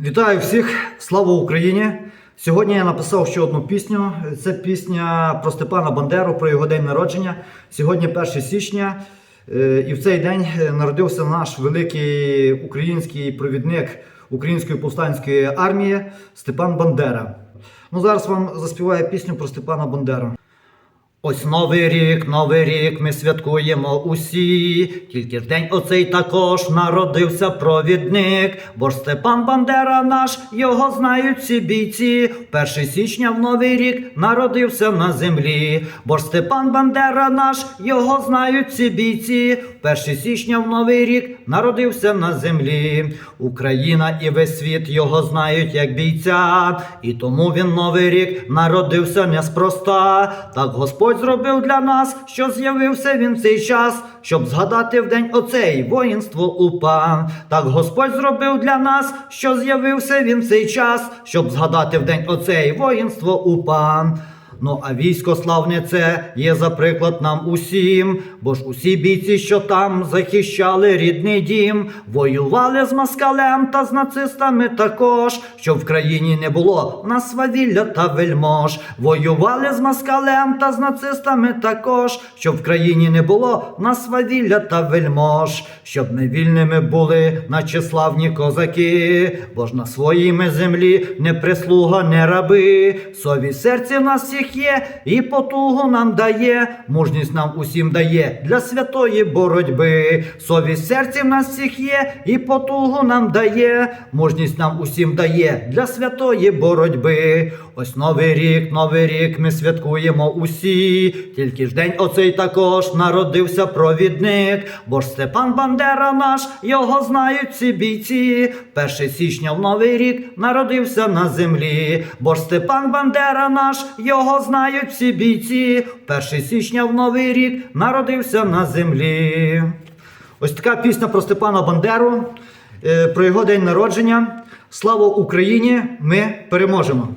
Вітаю всіх! Слава Україні! Сьогодні я написав ще одну пісню. Це пісня про Степана Бандеру, про його день народження. Сьогодні 1 січня. Е, І в цей день е, народився наш великий український провідник Української повстанської армії Степан Бандера. Ну, зараз вам заспіваю пісню про Степана Бандеру. Ось новий рік, новий рік ми святкуємо усі. Тільки ж день оцей також народився провідник. Бо ж Степан Бандера наш, його знають всі бійці. Перший січня в новий рік народився на землі. Бо ж Степан Бандера наш, його знають всі бійці. Перший січня в новий рік народився на землі. Україна і весь світ його знають як бійця. І тому він новий рік народився неспроста. Так Господь зробив для нас, що з'явився він в цей час, щоб згадати в день оцей воїнство упа. Так Господь зробив для нас, що з'явився він в цей час, щоб згадати в день оцей воїнство упа. Ну а військо славне це є за приклад нам усім, бо ж усі бійці, що там захищали рідний дім, воювали з москалем та з нацистами також, щоб в країні не було в нас свавілля та вельмож. Воювали з москалем та з нацистами також, щоб в країні не було в нас свавілля та вельмож, щоб ми вільними були, наче славні козаки, бо ж на своїми землі не прислуга, не раби. Совість серці в нас всіх є, і потугу нам дає, мужність нам усім дає для святої боротьби. Совість серці в нас всіх є, і потугу нам дає, мужність нам усім дає для святої боротьби. Ось новий рік, новий рік ми святкуємо усі. Тільки ж день оцей також народився провідник, бо ж Степан Бандера наш, його знають всі бійці. Перший січня в новий рік народився на землі, бо ж Степан Бандера наш, його знають всі бійці. Перший січня в новий рік народився на землі. Ось така пісня про Степана Бандеру, е, про його день народження. Слава Україні! Ми переможемо!